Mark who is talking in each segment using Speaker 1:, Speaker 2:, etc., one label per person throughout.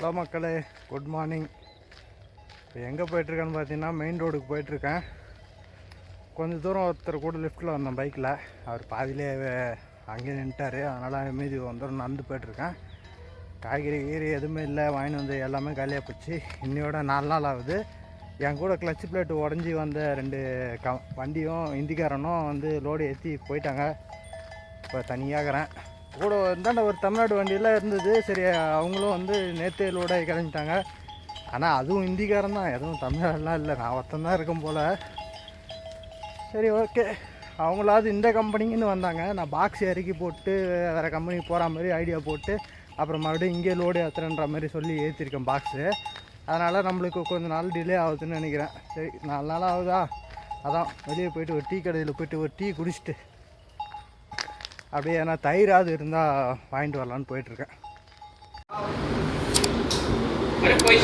Speaker 1: Hello மக்களே good morning இப்போ எங்கே போயிட்டுருக்கேன்னு பார்த்தீங்கன்னா மெயின் ரோடுக்கு போயிட்டுருக்கேன். கொஞ்சம் தூரம் ஒருத்தர் கூட லிஃப்ட்டில் வந்தேன் பைக்கில் அவர் பாதியிலே அங்கேயே நின்ட்டார் அதனால் மீதி வந்துடும் நடந்து போயிட்டுருக்கேன். காய்கறி கீரி எதுவுமே இல்லை. வாங்கிட்டு வந்து எல்லாமே காலியாக போச்சு. இன்னையோட நாலு நாள் ஆகுது. என் கூட கிளச் பிளேட் உடஞ்சி வந்த ரெண்டு க வண்டியும் இந்திக்காரனும் வந்து லோடு ஏற்றி போயிட்டாங்க. இப்போ தனியாகிறேன். கூட இந்தாண்ட ஒரு தமிழ்நாடு வண்டியெல்லாம் இருந்தது. சரி அவங்களும் வந்து நேத்தே கிளம்பிட்டாங்க ஆனால் அதுவும் ஹிந்திக்காரன் தான். எதுவும் தமிழ்நாடுலாம் இல்லை. நான் ஒருத்தன் தான் இருக்கும் போல். சரி ஓகே. அவங்களாவது இந்த கம்பெனிக்குன்னு வந்தாங்க. நான் பாக்ஸ் இறக்கி போட்டு வேறு கம்பெனிக்கு போகிற மாதிரி ஐடியா போட்டு அப்புறம் மறுபடியும் இங்கே லோடு ஏற்றுறன்ற மாதிரி சொல்லி ஏற்றிருக்கேன் பாக்ஸு அதனால் நம்மளுக்கு கொஞ்சம் நாள் டிலே ஆகுதுன்னு நினைக்கிறேன். சரி நாலு நாள் ஆகுதா? அதான் வெளியே போயிட்டு ஒரு டீ கடையில் போயிட்டு ஒரு டீ குடிச்சிட்டு அப்படியே ஏன்னா தயிராது இருந்தால் வாங்கிட்டு வரலான்னு போயிட்டுருக்கேன்.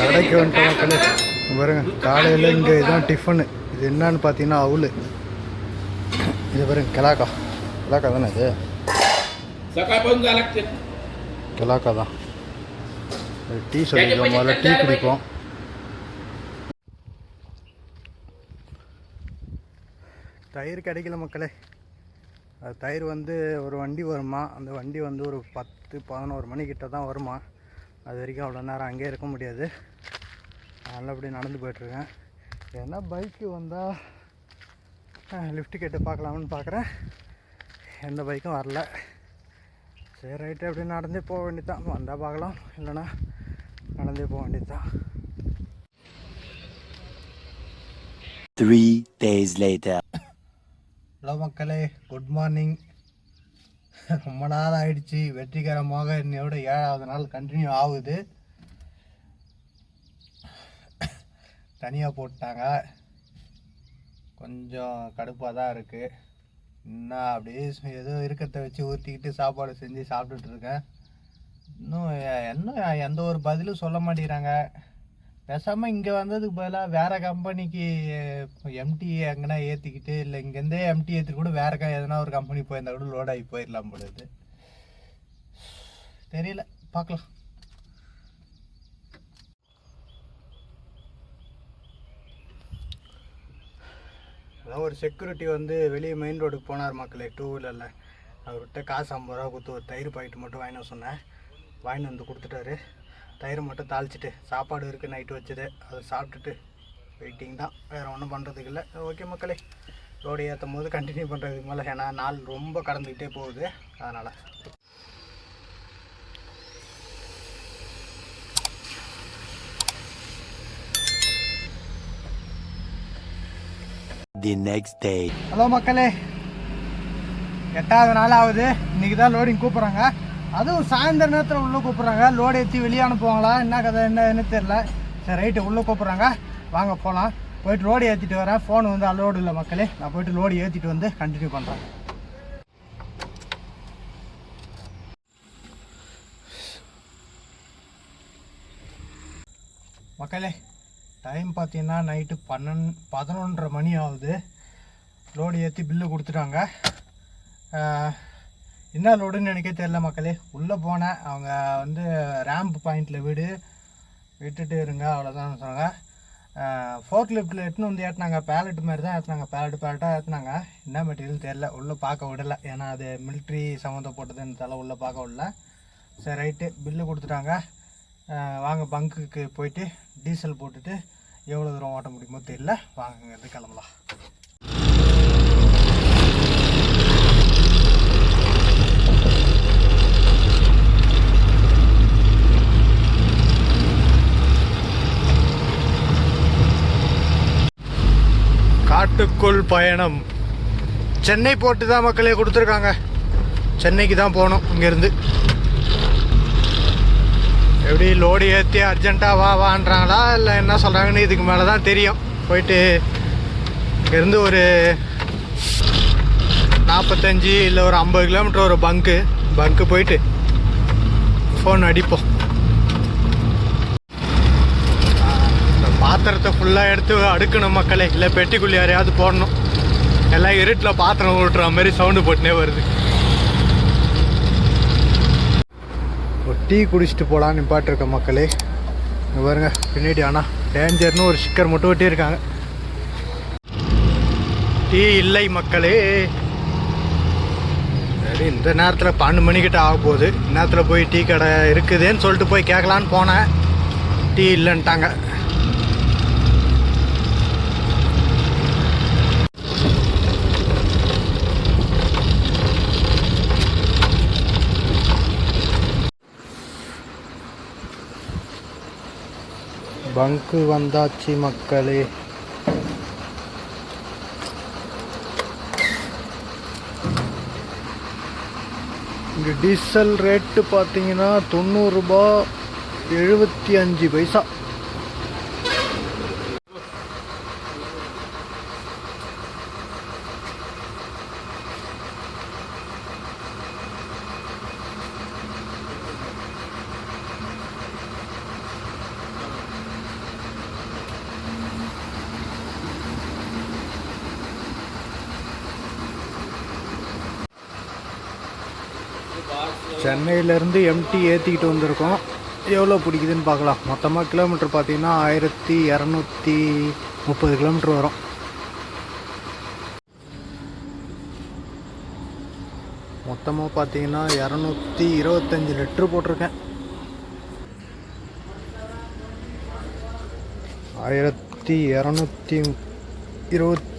Speaker 1: கடைக்கு வந்துட்டு மக்களே. பாருங்க காலையில் இங்கே இதுதான் டிஃபனு இது என்னன்னு பார்த்தீங்கன்னா அவுள் இது பாருங்க கிலாக்கா கிலாக்கா தானே இது? கிலாக்கா தான். டீ சொல்லிடுவோம் முதல்ல டீ குடிப்போம். தயிர் கிடைக்கல மக்களே. அது தயிர் வந்து ஒரு வண்டி வருமா? அந்த வண்டி வந்து ஒரு பத்து பதினோரு மணிக்கிட்ட தான் வருமா? அது வரைக்கும் அவ்வளோ நேரம் அங்கேயே இருக்க முடியாது. அதனால் அப்படி நடந்து போயிட்டுருக்கேன். ஏன்னா பைக்கு வந்தால் லிஃப்ட் கேட்டு பார்க்கலாம்னு பார்க்குறேன். எந்த பைக்கும் வரல. சரி ரைட்டு அப்படி நடந்தே போக வேண்டியதுதான். வந்தால் பார்க்கலாம். இல்லைன்னா நடந்தே போக வேண்டியதுதான்.
Speaker 2: Three days later.
Speaker 1: ஹலோ மக்களே குட் மார்னிங் ரொம்ப நாள் ஆயிடுச்சு வெற்றிகரமாக என்னையோட ஏழாவது நாள் கண்டினியூ ஆகுது. தனியாக போட்டாங்க. கொஞ்சம் கடுப்பாக தான் இருக்குது என்ன அப்படியே ஏதோ இருக்கிறத வச்சு ஊற்றிக்கிட்டு சாப்பாடு செஞ்சு சாப்பிட்டுட்ருக்கேன் இன்னும் இன்னும் எந்த ஒரு பதிலும் சொல்ல மாட்டேங்கிறாங்க. பேசாமல் இங்கே வந்ததுக்கு பதிலாக வேறு கம்பெனிக்கு எம்டி எங்கன்னா ஏற்றிக்கிட்டு இல்லை இங்கேருந்தே எம்டி ஏற்றிட்டு கூட வேறு க எதனா ஒரு கம்பெனி போயிருந்தா கூட லோடாகி ஆகி போயிடலாம் பொழுது தெரியல. பார்க்கலாம் அதான் ஒரு செக்யூரிட்டி வந்து வெளியே மெயின் ரோடுக்கு போனார் மக்களே டூ வீலரில் அவர்கிட்ட காசு ஐம்பது ரூபா கொடுத்து ஒரு தயிர் பாக்கெட் மட்டும் வாங்கிட்டு சொன்னேன். வாங்கிட்டு வந்து கொடுத்துட்டாரு. தயிர் மட்டும் தாளிச்சிட்டு சாப்பாடு இருக்குது நைட்டு வச்சது அதை சாப்பிட்டுட்டு வெயிட்டிங் தான். வேறு ஒன்றும் பண்ணுறதுக்கு இல்லை. ஓகே மக்களே ரோடு ஏற்றும் போது கண்டினியூ பண்ணுறதுக்கு மேலே ஏன்னா நாள் ரொம்ப கடந்துக்கிட்டே போகுது. அதனால்.
Speaker 2: The next day.
Speaker 1: ஹலோ மக்களே. எட்டாவது நாள் ஆகுது இன்னைக்கு தான் லோடிங் கூப்பிட்றாங்க. அதுவும் சாயந்தர நேரத்தில் உள்ளே கூப்பிட்றாங்க. லோடு ஏற்றி வெளியே அனுப்புவாங்களா? என்ன கதை என்னன்னு தெரில சரி ரைட்டு உள்ளே கூப்பிட்றாங்க. வாங்க போகலாம் போயிட்டு லோடு ஏற்றிட்டு வரேன். ஃபோன் வந்து அலோடு இல்லை மக்களே. நான் போயிட்டு லோடு ஏற்றிட்டு வந்து கண்டினியூ பண்ணுறேன் மக்களே டைம் பார்த்தீங்கன்னா நைட்டு பன்னெண் பதினொன்றரை மணி ஆகுது. லோடு ஏற்றி பில்லு கொடுத்துட்டாங்க. என்ன லோடுன்னு எனக்கே தெரில மக்களே. உள்ளே போனேன். அவங்க வந்து ரேம்ப் பாயிண்டில் வீடு. விட்டுட்டு இருங்க அவ்வளோதான் சொன்னாங்க ஃபோர்க் லிஃப்ட்டில் எடுத்துன்னு வந்து ஏற்றினாங்க பேலட் மாதிரி தான் ஏற்றினாங்க பேலட் பேலட்டாக ஏற்றினாங்க என்ன மெட்டீரியல் தெரில உள்ளே பார்க்க விடலை. ஏன்னா அது மிலிட்ரி சம்மந்தப்பட்டதுன்றதால உள்ளே பார்க்க விடல. சரி ரைட்டு பில்லு கொடுத்துட்டாங்க. வாங்க பங்குக்கு போயிட்டு டீசல் போட்டுட்டு எவ்வளோ தூரம் ஓட்ட முடியுமோ தெரியல. வாங்க இங்கேருந்து கிளம்பலாம். காட்டுக்குள் பயணம். சென்னை போட்டு தான் மக்களே கொடுத்துருக்காங்க. சென்னைக்கு தான் போகணும் இங்கேருந்து. எப்படி லோடு ஏற்றி அர்ஜென்ட்டாக வா வான்றாங்களா? இல்லை என்ன சொல்கிறாங்கன்னு இதுக்கு மேலே தான் தெரியும். போயிட்டு இங்கேருந்து ஒரு நாற்பத்தஞ்சு இல்லை ஒரு ஐம்பது கிலோமீட்டர் ஒரு பங்க்கு பங்க்கு போயிட்டு ஃபோன் அடிப்போம் இந்த பாத்திரத்தை ஃபுல்லாக எடுத்து அடுக்கணும் மக்களே. இல்லை பெட்டிக்குள்ளே யாரையாவது போடணும். எல்லாம் இருட்டில் பாத்திரம் ஓட்டுற மாதிரி சவுண்டு போட்டுனே வருது. ஒரு டீ குடிச்சிட்டு போகலான்னு நிப்பாட்டிருக்க மக்களே. இங்க பாருங்க பின்னாடி ஆனால் டேஞ்சர்னு ஒரு ஸ்டிக்கர் மட்டும் ஒட்டியிருக்காங்க. டீ இல்லை மக்களே. சரி இந்த நேரத்தில் பன்னெண்டு மணிக்கிட்ட ஆக போகுது. நேரத்தில் போய் டீ கடை இருக்குதுன்னு சொல்லிட்டு போய் கேட்கலான்னு போனேன். டீ இல்லைன்ட்டாங்க. பங்கு வந்தாச்சு மக்களே. இங்கே டீசல் ரேட்டு பார்த்தீங்கன்னா தொண்ணூறுரூபா எழுபத்தி அஞ்சு பைசா. சென்னையிலேருந்து எம்டி ஏற்றிக்கிட்டு வந்திருக்கோம். எவ்வளோ பிடிக்குதுன்னு பார்க்கலாம். மொத்தமாக கிலோமீட்டர் பார்த்தீங்கன்னா ஆயிரத்தி இரநூத்தி முப்பது கிலோமீட்டர் வரும். மொத்தமாக பார்த்தீங்கன்னா இரநூத்தி இருபத்தஞ்சி லிட்ரு போட்டிருக்கேன். ஆயிரத்தி இரநூத்தி இருபத்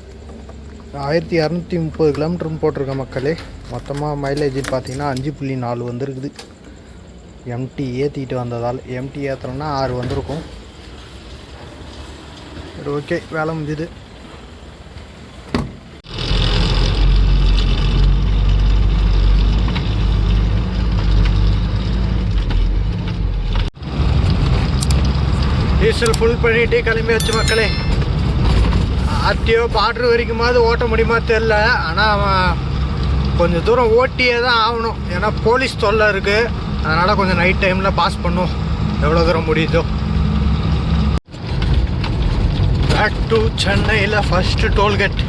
Speaker 1: ஆயிரத்தி இரநூத்தி முப்பது கிலோமீட்டர்னு போட்டிருக்கேன் மக்களே. மொத்தமாக மைலேஜ் பார்த்தீங்கன்னா அஞ்சு புள்ளி நாலு வந்துருக்குது. எம்டி ஏற்றிக்கிட்டு வந்ததால் எம்டி ஏற்றுறோன்னா ஆறு வந்திருக்கும். சரி ஓகே வேலை முடிஞ்சுது. டீசல் ஃபுல் பண்ணிட்டு கிளம்பியாச்சு மக்களே. ஆர்டிஓ பாட்ரு வரைக்குமாவது ஓட்ட முடியுமா தெரில ஆனால் அவன் கொஞ்சம் தூரம் ஓட்டியே தான் ஆகணும். ஏன்னா போலீஸ் தொல்லை இருக்குது அதனால் கொஞ்சம் நைட் டைமில் பாஸ் பண்ணும். எவ்வளோ தூரம் முடியுதோ. பேக் டு சென்னையில் ஃபஸ்ட்டு டோல்கேட்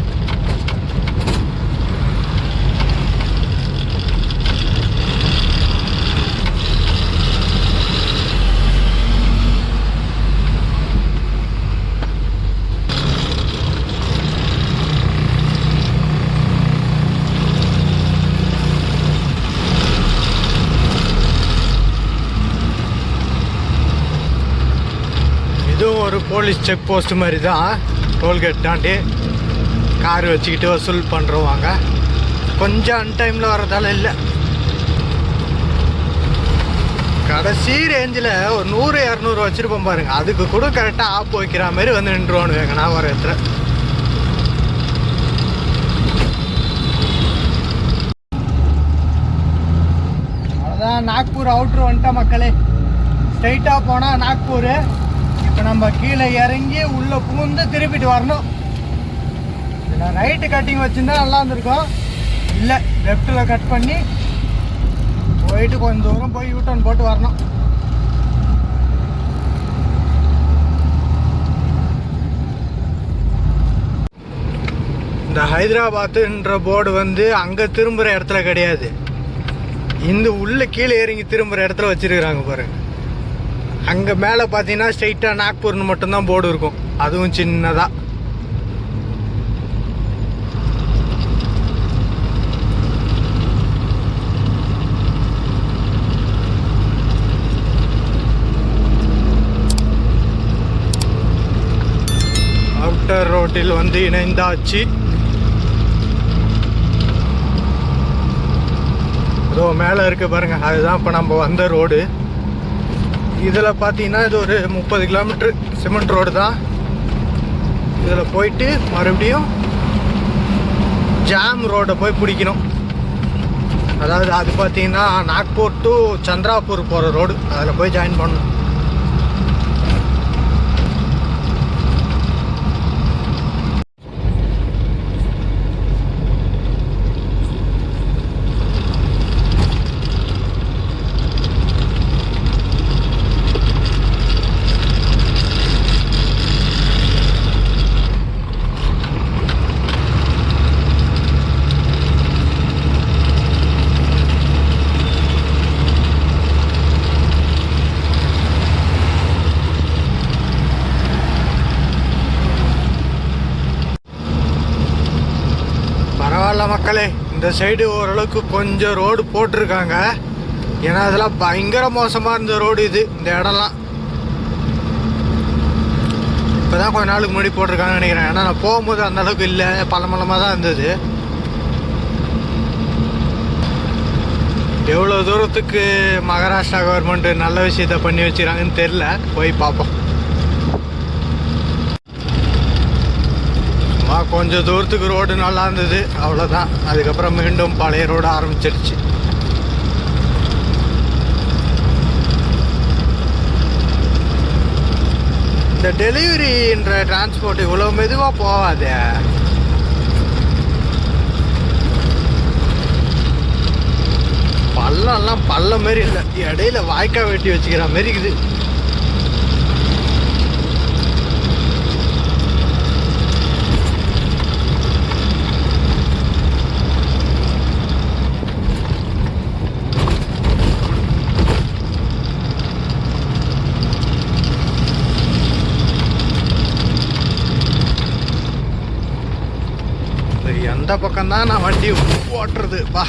Speaker 1: இதுவும் ஒரு போலீஸ் செக் போஸ்ட் மாதிரி தான் டோல்கேட் தாண்டி கார் வச்சுக்கிட்டு வசூல் பண்ணுறவாங்க கொஞ்சம் அன்டைமில் வரதால இல்லை. கடைசி ரேஞ்சில் ஒரு நூறு இரநூறு வச்சுருப்போம் பாருங்க. அதுக்கு கூட கரெக்டாக ஆப் வைக்கிற மாதிரி வந்து நின்றுவானு எங்கன்னா வர இடத்துல அவ்வளோதான் நாக்பூர் அவுட்ரு வந்துட்டா மக்களே. ஸ்ட்ரைட்டாக போனால் நாக்பூர். இப்போ நம்ம கீழே இறங்கி உள்ளே பூந்து திருப்பிட்டு வரணும். இதில் ரைட்டு கட்டிங் வச்சுருந்தா நல்லா இருந்திருக்கும். இல்லை லெஃப்ட்டில் கட் பண்ணி போயிட்டு கொஞ்சம் தூரம் போய் யூட்டர்ன் போட்டு வரணும். இந்த ஹைதராபாத்துன்ற போர்டு வந்து அங்கே திரும்புகிற இடத்துல கிடையாது. இந்த உள்ளே கீழே இறங்கி திரும்புகிற இடத்துல வச்சிருக்கிறாங்க பாருங்கள் அங்கே மேலே பார்த்தீங்கன்னா ஸ்ட்ரைட்டாக நாக்பூர்னு மட்டும்தான் போர்டு இருக்கும். அதுவும் சின்னதாக அவுட்டர் ரோட்டில் வந்து இணைந்தாச்சு. அதோ மேலே இருக்கு பாருங்க. அதுதான் இப்போ நம்ம வந்த ரோடு இதில் பார்த்தீங்கன்னா இது ஒரு முப்பது கிலோமீட்ரு சிமெண்ட் ரோடு தான். இதில் போயிட்டு மறுபடியும் ஜாம் ரோடை போய் பிடிக்கணும். அதாவது அது பார்த்தீங்கன்னா நாக்பூர் டு சந்திராப்பூர் போகிற ரோடு. அதில் போய் ஜாயின் பண்ணணும். இந்த சைடு ஓரளவுக்கு கொஞ்சம் ரோடு போட்டிருக்காங்க. ஏன்னா அதெல்லாம் பயங்கர மோசமாக இருந்த ரோடு இது இந்த இடம்லாம். இப்போ தான் கொஞ்ச நாளுக்கு முன்னாடி போட்டிருக்காங்கன்னு நினைக்கிறேன். ஏன்னா நான் போகும்போது அந்த அளவுக்கு இல்லை. பழமளமாக தான் இருந்தது. எவ்வளோ தூரத்துக்கு மகாராஷ்டிரா கவர்மெண்ட் நல்ல விஷயத்த பண்ணி வச்சுக்கிறாங்கன்னு தெரில போய் பார்ப்போம். கொஞ்சம் தூரத்துக்கு ரோடு நல்லா இருந்தது. அவ்வளோதான் அதுக்கப்புறம் மீண்டும் பழைய ரோடு ஆரம்பிச்சிருச்சு. இந்த டெலிவரின்ற டிரான்ஸ்போர்ட் இவ்வளோ மெதுவாக போகாதே. பள்ளம்லாம் பள்ளம் மாரி இல்லை. இடையில வாய்க்கால் வெட்டி வச்சுக்கிற மாரி இருக்குது. எந்த பக்கம் தான் நான் வண்டி ஓட்டுறது? வா.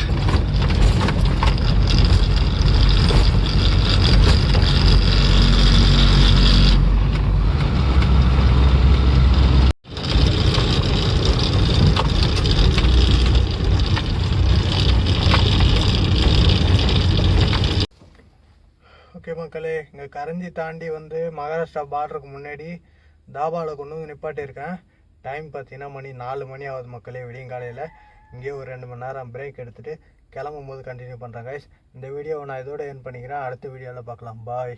Speaker 1: ஓகே மக்களே இங்கே கரஞ்சி தாண்டி வந்து மகாராஷ்டிரா பார்டருக்கு முன்னாடி தாபாவில் கொண்டு வந்து நிப்பாட்டியிருக்கேன். டைம் பார்த்தீங்கன்னா மணி நாலு மணி ஆகுது மக்களே விடியங்காலையில் இங்கேயே ஒரு ரெண்டு மணி நேரம் பிரேக் எடுத்துகிட்டு கிளம்பும் போது கண்டினியூ பண்ணுறேன் கைஸ் இந்த வீடியோவை நான் இதோட என் பண்ணிக்கிறேன். அடுத்த வீடியோவில் பார்க்கலாம். பாய்